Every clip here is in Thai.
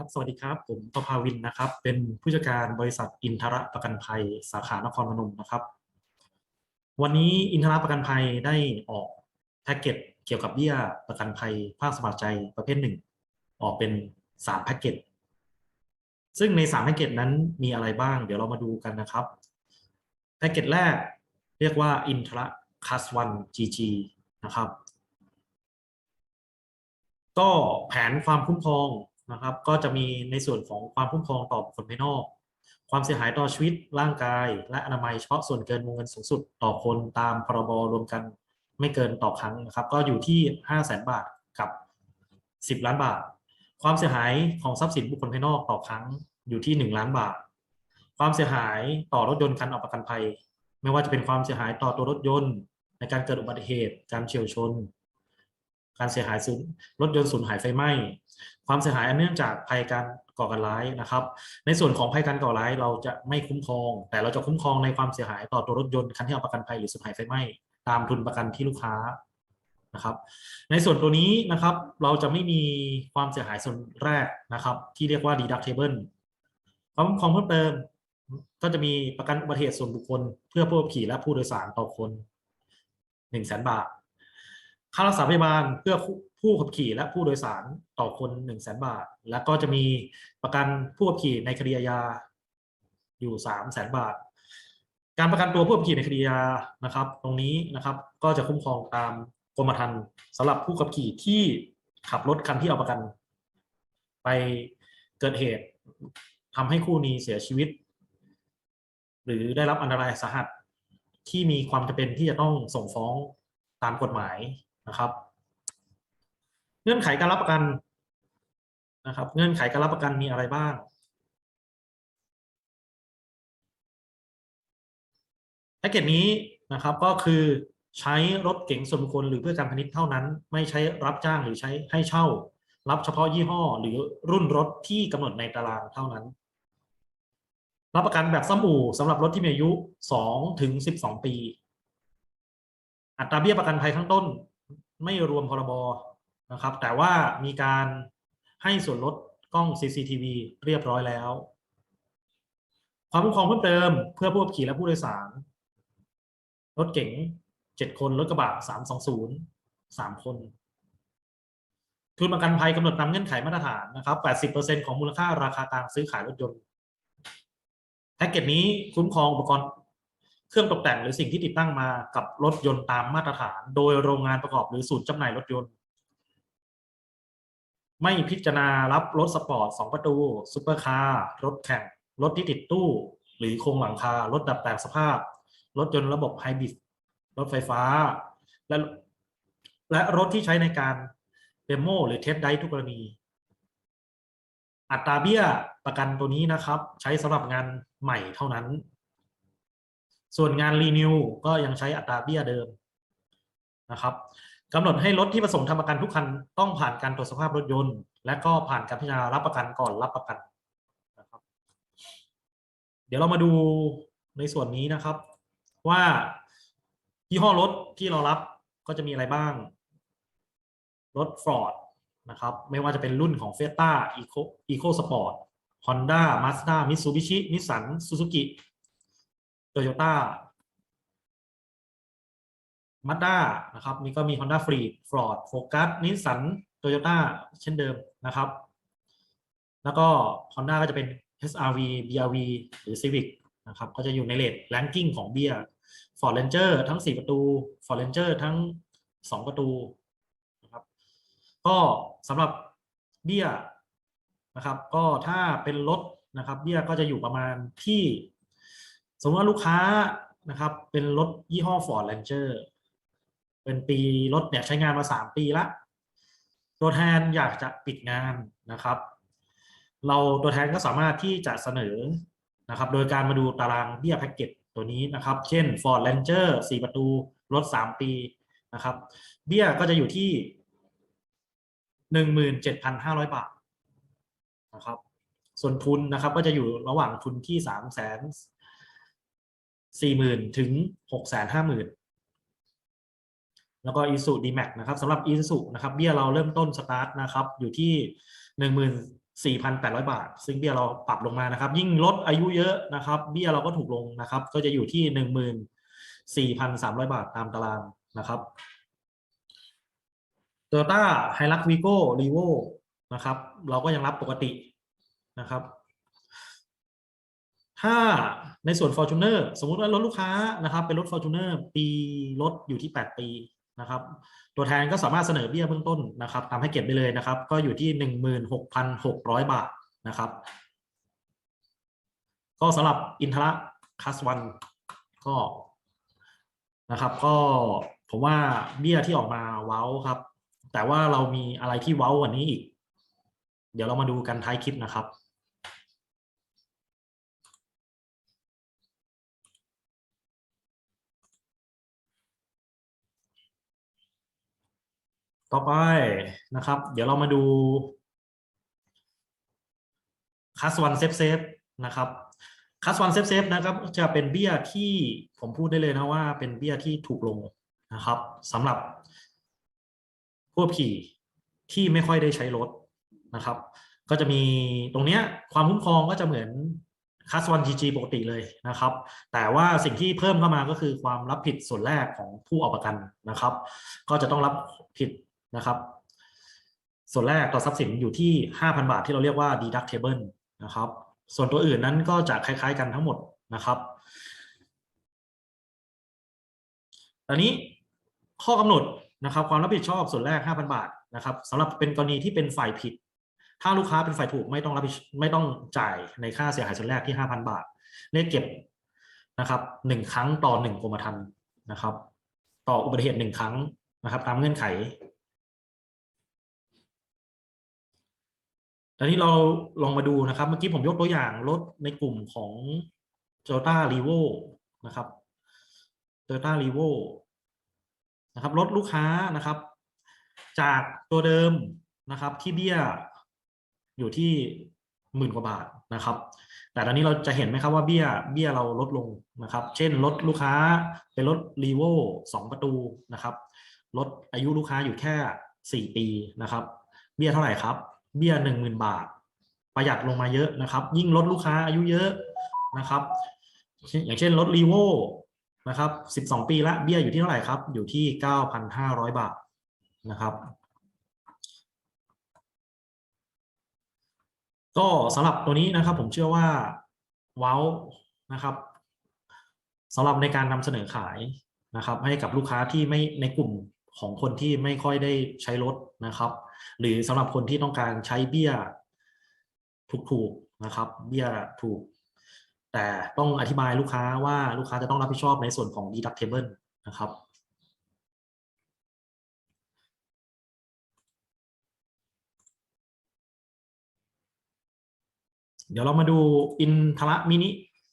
ครับ สวัสดีครับ ผมประภาวินนะครับ เป็นผู้จัดการบริษัทอินทระประกันภัย สาขานครพนมนะครับ วันนี้อินทระประกันภัยได้ออกแพ็กเกจเกี่ยวกับเบี้ยประกันภัยภาคสมัครใจประเภทหนึ่ง ออกเป็นสามแพ็กเกจ ซึ่งในสามแพ็กเกจนั้นมีอะไรบ้าง เดี๋ยวเรามาดูกันนะครับ แพ็กเกจแรกเรียกว่าอินทระคัสวัน GG นะครับ ก็แผนความคุ้มครอง นะครับ ก็จะมีในส่วนของความคุ้มครองต่อบุคคลภายนอก ความเสียหายต่อชีวิตร่างกาย และอนามัยเฉพาะส่วนเกินวงเงินสูงสุดต่อคนตามพรบรวมกันไม่เกินต่อครั้งนะครับ ก็อยู่ที่ 5 0 0แสนบาทกับ 10 ล้านบาท ความเสียหายของทรัพย์สินบุคคลภายนอกต่อครั้งอยู่ที่ 1 ล้านบาท ความเสียหายต่อรถยนต์คันออกประกันภัย ไม่ว่าจะเป็นความเสียหายต่อตัวรถยนต์ ในการเกิดอุบัติเหตุ การเฉียวชน การเสียหายสูญรถยนต์สูญหายไฟไหม้ ความเสียหายอันเนื่องจากภัยการก่อการร้ายนะครับ ในส่วนของภัยการก่อร้ายเราจะไม่คุ้มครอง แต่เราจะคุ้มครองในความเสียหายต่อตัวรถยนต์คันที่เอาประกันภัยหรือสูญหายไฟไหม้ตามทุนประกันที่ลูกค้านะครับ ในส่วนตัวนี้นะครับ เราจะไม่มีความเสียหายส่วนแรกนะครับ ที่เรียกว่า deductible ความคุ้มครองเพิ่มเติมก็จะมีประกันอุบัติเหตุส่วนบุคคล เพื่อผู้ขับขี่และผู้โดยสารต่อคนหนึ่งแสนบาท ค่ารักษาพยาบาลเพื่อ ผู้ขับขี่และผู้โดยสารต่อคน1 0 0 0 0แบาท แล้วก็จะมีประกันผู้ขับขี่ในคดีอาญาอยู่ 3 0 0 0 0 0บาท การประกันตัวผู้ขับขี่ในคดีอาญานะครับ ตรงนี้นะครับก็จะคุ้มครองตามกรมธรรม์สำหรับผู้ขับขี่ที่ขับรถคันที่เอาประกัน ไปเกิดเหตุทำให้คู่นี้เสียชีวิต หรือได้รับอันตรายสาหัสที่มีความจำเป็นที่จะต้องส่งฟ้องตามกฎหมายนะครับ งื่อนไขการรับประกันนะครับ เงื่อนไขการรับประกันมีอะไรบ้างแพ็กเกจนี้นะครับก็คือใช้รถเก๋งส่วนบุคคลหรือเพื่อการพาณิชย์เท่านั้น ไม่ใช้รับจ้างหรือใช้ให้เช่า รับเฉพาะยี่ห้อ หรือรุ่นรถที่กำหนดในตารางเท่านั้น รับประกันแบบซ้ำอู่สำหรับรถที่มีอายุ2ถึง12 ปี อัตราเบี้ยประกันภัยข้างต้น ไม่รวมพรบ นะครับ แต่ว่ามีการให้ส่วนลดกล้อง CCTV เรียบร้อยแล้ว ความคุ้มครองเพิ่มเติมเพื่อผู้ขับขี่และผู้โดยสาร รถเก๋ง7คน รถกระบะ320 3คนทุนประกันภัยกำหนดตามเงื่อนไขมาตรฐานนะครับ 80%ของมูลค่าราคากลางซื้อขายรถยนต์ แพ็กเกจนี้คุ้มครองอุปกรณ์เครื่องตกแต่งหรือสิ่งที่ติดตั้งมากับรถยนต์ตามมาตรฐาน โดยโรงงานประกอบหรือศูนย์จำหน่ายรถยนต์ ไม่พิจารณารับรถสปอร์ต 2 ประตูซูเปอร์คาร์รถแข่ง รถที่ติดตู้ หรือโครงหลังคา รถดัดแปลงสภาพ รถยนต์ระบบไฮบริดรถไฟฟ้า และและรถที่ใช้ในการเดโมหรือเทสไดทุกกรณี อัตราเบี้ยประกันตัวนี้นะครับ ใช้สำหรับงานใหม่เท่านั้น ส่วนงานรีนิวก็ยังใช้อัตราเบี้ยเดิมนะครับ กำหนดให้รถที่ประสงค์ทำประกันทุกคันต้องผ่านการตรวจสภาพรถยนต์ และก็ผ่านการพิจารณารับประกันก่อนรับประกันนะครับ เดี๋ยวเรามาดูในส่วนนี้นะครับ ว่ายี่ห้อรถที่เรารับก็จะมีอะไรบ้าง รถ Ford นะครับ ไม่ว่าจะเป็นรุ่นของ f e t a Eco Eco Sport Honda Mazda Mitsubishi Nissan Suzuki Toyota Mazda น มาด้านะครับนี่ก็มี Honda Freed Ford Focus Nissan Toyota เช่นเดิมนะครับ แล้วก็ Honda ก็จะเป็น SRV BRV หรือ Civic นะครับก็จะอยู่ในเลทแ a งกิ้งของเบียร์ Ford Ranger ทั้ง 4 ประตู Ford Ranger ทั้ง 2 ประตูนะครับก็สำหรับเบี้ยนะครับ ก็ถ้าเป็นรถนะครับเบี้ยก็จะอยู่ประมาณที่ สมมติว่าลูกค้านะครับ เป็นรถยี่ห้อ Ford Ranger เป็นปีรถเนี่ยใช้งานมา3ปีละตัวแทนอยากจะปิดงานนะครับ เราตัวแทนก็สามารถที่จะเสนอนะครับ โดยการมาดูตารางเบี้ยแพ็กเกจตัวนี้นะครับ เช่น Ford Ranger 4 ประตูรถ 3 ปีนะครับ เบี้ยก็จะอยู่ที่ 17,500 บาทนะครับ ส่วนทุนนะครับก็จะอยู่ระหว่างทุนที่3 0 0 0 0 40,000 ถึง 650,000 แล้วก็ i s u d m a x นะครับสำหรับ i s u นะครับเบี้ยเราเริ่มต้นสตาร์ทนะครับอยู่ที่หนึ่งหมื่น4,800 บาท ซึ่งเบี้ยเราปรับลงมานะครับ ยิ่งลดอายุเยอะนะครับ เบี้ยเราก็ถูกลงนะครับ ก็จะอยู่ที่ 14,300 บาทตามตารางนะครับโตโยต้าไฮรักวีโก้รีโวนะครับ เราก็ยังรับปกตินะครับ ถ้าในส่วน Fortuner สมมุติว่ารถลูกค้านะครับ เป็นรถ Fortuner ปีรถอยู่ที่ 8 ปี นะครับ ตัวแทนก็สามารถเสนอเบี้ยเบื้องต้นนะครับ ตามให้เก็บไปเลยนะครับ ก็อยู่ที่16,600บาทนะครับ ก็สำหรับอินทระคัสวันก็นะครับ ก็ผมว่าเบี้ยที่ออกมาเว้าครับ แต่ว่าเรามีอะไรที่เว้ากว่านี้อีก เดี๋ยวเรามาดูกันท้ายคลิปนะครับ ต่อไปนะครับ เดี๋ยวเรามาดูคัสวันเซฟเซฟนะครับคัสวันเซฟเซฟนะครับจะเป็นเบี้ยที่ผมพูดได้เลยนะว่าเป็นเบี้ยที่ถูกลงนะครับสำหรับผู้ขี่ที่ไม่ค่อยได้ใช้รถนะครับ ก็จะมีตรงเนี้ยความคุ้มครองก็จะเหมือนคัสวันจีจีปกติเลยนะครับ แต่ว่าสิ่งที่เพิ่มเข้ามาก็คือความรับผิดส่วนแรกของผู้เอาประกันนะครับ ก็จะต้องรับผิด นะครับ ส่วนแรกต่อทรัพย์สินอยู่ที่ 5,000 บาทที่เราเรียกว่า deductible นะครับ ส่วนตัวอื่นนั้นก็จะคล้าย ๆ กันทั้งหมดนะครับตอนนี้ข้อกำหนดนะครับ ความรับผิดชอบส่วนแรก 5,000 บาทนะครับสำหรับเป็นกรณีที่เป็นฝ่ายผิด ถ้าลูกค้าเป็นฝ่ายถูกไม่ต้องรับผิดไม่ต้องจ่ายในค่าเสียหายส่วนแรกที่ 5,000 บาทเรียกเก็บนะครับหนึ่งครั้งต่อหนึ่งกรมธรรม์นะครับ ต่ออุบัติเหตุหนึ่งครั้งนะครับ ตามเงื่อนไข ตอนนี้เราลองมาดูนะครับ เมื่อกี้ผมยกตัวอย่างรถในกลุ่มของ Toyota r e v o นะครับ Toyota r e v o นะครับรถลูกค้านะครับ จากตัวเดิมนะครับที่เบี้ยอยู่ที่หมื่นกว่าบาทนะครับ แต่ตอนนี้เราจะเห็นไหมครับว่าเบี้ยเบี้ยเราลดลงนะครับ เช่นรถลูกค้าเป็นรถรีโวสองประตูนะครับรถอายุลูกค้าอยู่แค่สี่ปีนะครับ เบี้ยเท่าไหร่ครับ เบี้ยหนึ่งหมื่นบาท ประหยัดลงมาเยอะนะครับ ยิ่งรถลูกค้าอายุเยอะนะครับ อย่างเช่นรถรีโวนะครับสิบสองปีละเบี้ยอยู่ที่เท่าไหร่ครับ อยู่ที่เก้าพันห้าร้อยบาทนะครับ ก็สำหรับตัวนี้นะครับ ผมเชื่อว่าว้าวนะครับสำหรับในการนำเสนอขายนะครับ ให้กับลูกค้าที่ไม่ในกลุ่มของคนที่ไม่ค่อยได้ใช้รถนะครับ หรือสำหรับคนที่ต้องการใช้เบี้ยถูกๆนะครับ เบี้ยถูก แต่ต้องอธิบายลูกค้าว่าลูกค้าจะต้องรับผิดชอบในส่วนของ deductible นะครับเดี๋ยวเรามาดูอินทระมินิ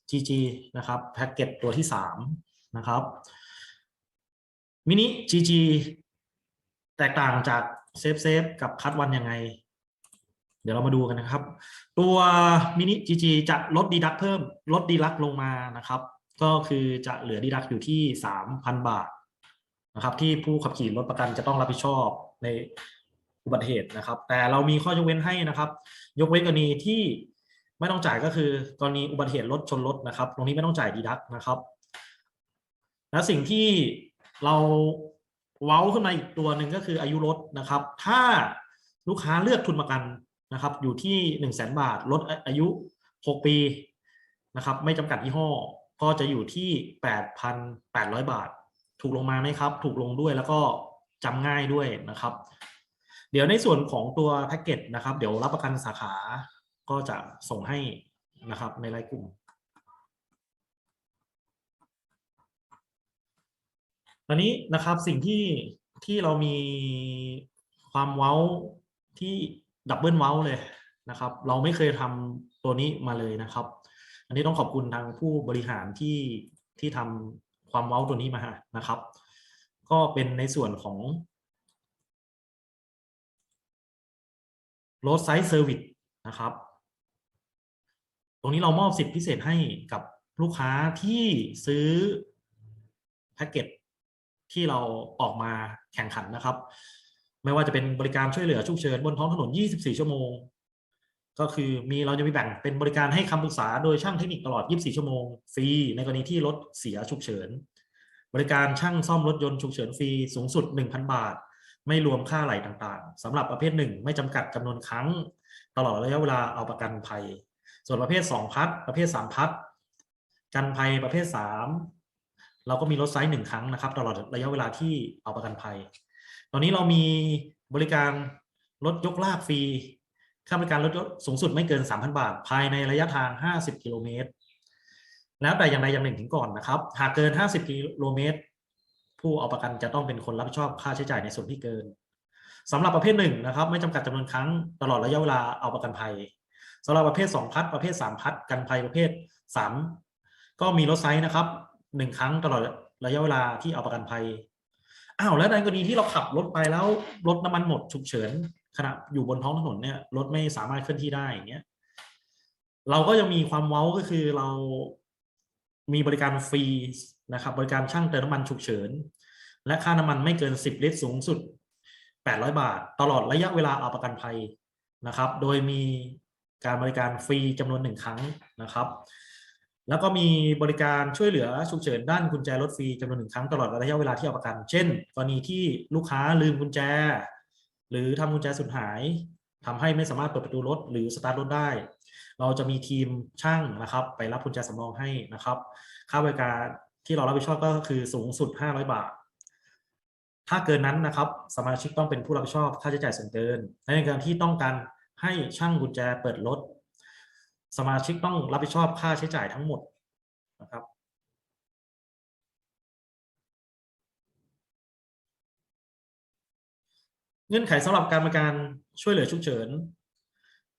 GG นะครับแพ็กเกจตัวที่สามนะครับมินิ GG แตกต่างจาก เซฟเซฟกับคัดวันยังไง เดี๋ยวเรามาดูกันนะครับ ตัวมินิ GG จะลดดีดักเพิ่ม ลดดีลักลงมานะครับ ก็คือจะเหลือดีดักอยู่ที่ 3,000 บาทนะครับ ที่ผู้ขับขี่รถประกันจะต้องรับผิดชอบในอุบัติเหตุนะครับ แต่เรามีข้อยกเว้นให้นะครับ ยกเว้นกรณีที่ไม่ต้องจ่ายก็คือกรณีอุบัติเหตุรถชนรถนะครับ ตรงนี้ไม่ต้องจ่ายดีดักนะครับ และสิ่งที่เรา เว้าขึ้นมาอีกตัวหนึ่งก็คืออายุรถนะครับ ถ้าลูกค้าเลือกทุนประกันนะครับ อยู่ที่หนึ่งแสนบาทลดอายุหกปีนะครับ ไม่จำกัดยี่ห้อ ก็จะอยู่ที่แปดพันแปดร้อยบาท ถูกลงมาไหมครับ ถูกลงด้วยแล้วก็จำง่ายด้วยนะครับ เดี๋ยวในส่วนของตัวแพ็กเกจนะครับ เดี๋ยวรับประกันสาขาก็จะส่งให้นะครับในรายกลุ่ม ตอนนี้นะครับสิ่งที่ที่เรามีความเว้าที่ดับเบิลเว้าเลยนะครับ เราไม่เคยทำตัวนี้มาเลยนะครับ อันนี้ต้องขอบคุณทางผู้บริหารที่ที่ทำความเว้าตัวนี้มานะครับ ก็เป็นในส่วนของ road side service นะครับ ตรงนี้เรามอบสิทธิพิเศษให้กับลูกค้าที่ซื้อแพ็กเกจ ที่เราออกมาแข่งขันนะครับ ไม่ว่าจะเป็นบริการช่วยเหลือฉุกเฉินบนท้องถนน 24 ชั่วโมง ก็คือมีเราจะมีแบ่งเป็นบริการให้คำปรึกษาโดยช่างเทคนิคตลอด 24 ชั่วโมงฟรีในกรณีที่รถเสียฉุกเฉิน บริการช่างซ่อมรถยนต์ฉุกเฉินฟรีสูงสุด 1,000 บาท ไม่รวมค่าไหลต่างๆสำหรับประเภทหนึ่งไม่จำกัดจำนวนครั้ง ตลอดระยะเวลาเอาประกันภัย ส่วนประเภท 2 พัดประเภท 3 พัดกันภัยประเภท 3 เราก็มีลดไซส์หนึ่งครั้งนะครับ ตลอดระยะเวลาที่เอาประกันภัย ตอนนี้เรามีบริการรถยกลากฟรี ค่าบริการรถยกสูงสุดไม่เกิน 3,000 บาท ภายในระยะทาง 50 กิโลเมตร แล้วแต่อย่างใดอย่างหนึ่งถึงก่อนนะครับ หากเกิน 50 กิโลเมตร ผู้เอาประกันจะต้องเป็นคนรับผิดชอบค่าใช้จ่ายในส่วนที่เกินสำหรับประเภทหนึ่งนะครับ ไม่จำกัดจำนวนครั้งตลอดระยะเวลาเอาประกันภัยสำหรับประเภท 2 พัดประเภท 3 พัดกันภัยประเภท 3 ก็มีลดไซส์นะครับ หนึ่งครั้งตลอดระยะเวลาที่เอาประกันภัย อ้าวแล้วในกรณีที่เราขับรถไปแล้วรถน้ำมันหมดฉุกเฉินขณะอยู่บนท้องถนนเนี่ยรถไม่สามารถเคลื่อนที่ได้อย่างเงี้ยเราก็ยังมีความเว้าก็คือเรามีบริการฟรีนะครับ บริการช่างเติมน้ำมันฉุกเฉิน และค่าน้ำมันไม่เกิน 10 ลิตรสูงสุด 800 บาท ตลอดระยะเวลาเอาประกันภัยนะครับ โดยมีการบริการฟรีจำนวนหนึ่งครั้งนะครับ แล้วก็มีบริการช่วยเหลือฉุกเฉินด้านกุญแจรถฟรีจำนวนหนึ่งครั้งตลอดระยะเวลาที่เอาประกัน เช่น กรณีที่ลูกค้าลืมกุญแจ หรือทำกุญแจสูญหายทำให้ไม่สามารถเปิดประตูรถหรือสตาร์ทรถได้ เราจะมีทีมช่างนะครับ ไปรับกุญแจสำรองให้นะครับ ค่าบริการที่เรารับผิดชอบก็คือสูงสุด 500 บาท ถ้าเกินนั้นนะครับ สมาชิกต้องเป็นผู้รับผิดชอบค่าใช้จ่ายส่วนเกิน ในกรณีที่ต้องการให้ช่างกุญแจเปิดรถ สมาชิกต้องรับผิดชอบค่าใช้จ่ายทั้งหมดนะครับ เงื่อนไขสำหรับการบริการช่วยเหลือฉุกเฉิน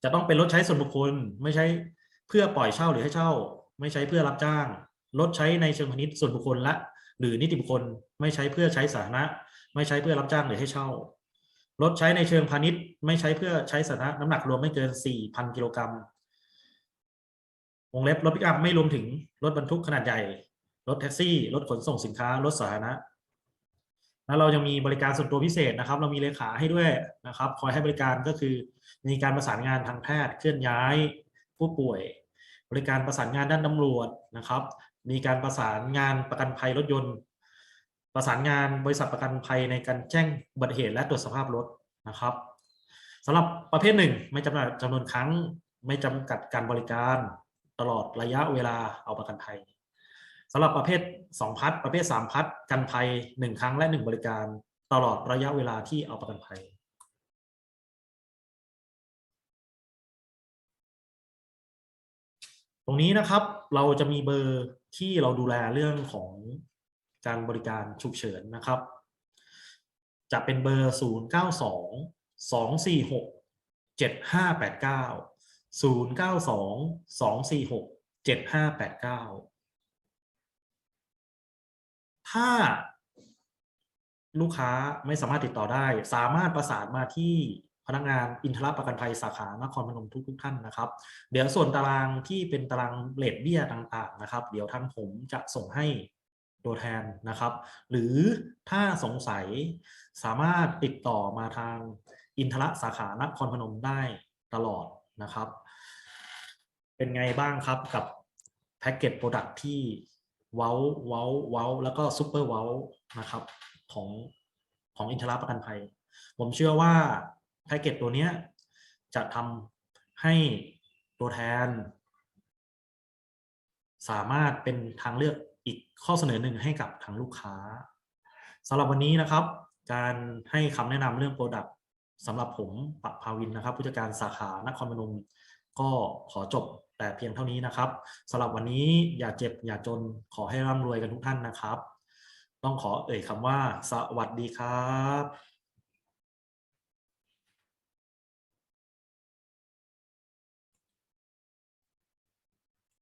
จะต้องเป็นรถใช้ส่วนบุคคล ไม่ใช่เพื่อปล่อยเช่าหรือให้เช่า ไม่ใช้เพื่อรับจ้าง รถใช้ในเชิงพาณิชย์ส่วนบุคคลและ หรือนิติบุคคล ไม่ใช้เพื่อใช้สาธารณะ ไม่ใช้เพื่อรับจ้างหรือให้เช่ารถใช้ในเชิงพาณิชย์ ไม่ใช้เพื่อใช้สาธารณะน้ำหนักรวมไม่เกิน 4,000 กิโลกรัม วงเล็บรถปิกอัพไม่รวมถึงรถบรรทุกขนาดใหญ่ รถแท็กซี่ รถขนส่งสินค้า รถสาธารณะ แล้วเรายังมีบริการส่วนตัวพิเศษนะครับ เรามีเลขาให้ด้วยนะครับ คอยให้บริการก็คือมีการประสานงานทางแพทย์เคลื่อนย้าย ผู้ป่วย บริการประสานงานด้านตำรวจนะครับ มีการประสานงานประกันภัยรถยนต์ ประสานงานบริษัทประกันภัยในการแจ้งอุบัติเหตุและตรวจสภาพรถนะครับสำหรับประเภทหนึ่งไม่จำกัดจำนวนครั้งไม่จำกัดการบริการ ตลอดระยะเวลาเอาประกันภัยสำหรับประเภท 2 พัดประเภท 3 พัดกันภัย 1 ครั้งและ 1 บริการตลอดระยะเวลาที่เอาประกันภัย ตรงนี้นะครับเราจะมีเบอร์ที่เราดูแลเรื่องของการบริการฉุกเฉินนะครับ จะเป็นเบอร์ 0 9 2 2 4 6 7 5 8 9ถ้าลูกค้าไม่สามารถติดต่อได้ สามารถประสานมาที่พนักงานอินทรประกันภัยสาขานครพนมทุกทุกท่านนะครับ เดี๋ยวส่วนตารางที่เป็นตารางเลทเบี้ยต่างๆนะครับ เดี๋ยวทางผมจะส่งให้ตัวแทนนะครับ หรือถ้าสงสัยสามารถติดต่อมาทางอินทรสาขานครพนมได้ตลอดนะครับ เป็นไงบ้างครับกับแพ็กเกจโปรดักที่เว้าเว้าเว้าแล้วก็ซูเปอร์เว้านะครับของของอินทราประกันภัย ผมเชื่อว่าแพ็กเกจตัวเนี้ยจะทำให้ตัวแทน สามารถเป็นทางเลือกอีกข้อเสนอหนึ่งให้กับทางลูกค้าสำหรับวันนี้นะครับ การให้คำแนะนำเรื่องโปรดักต์สำหรับผมปักภาวินนะครับ ผู้จัดการสาขานครพนมก็ขอจบ แต่เพียงเท่านี้นะครับสำหรับวันนี้อย่าเจ็บอย่าจนขอให้ร่ำรวยกันทุกท่านนะครับ ต้องขอเอ่ยคำว่า สวัสดีครับ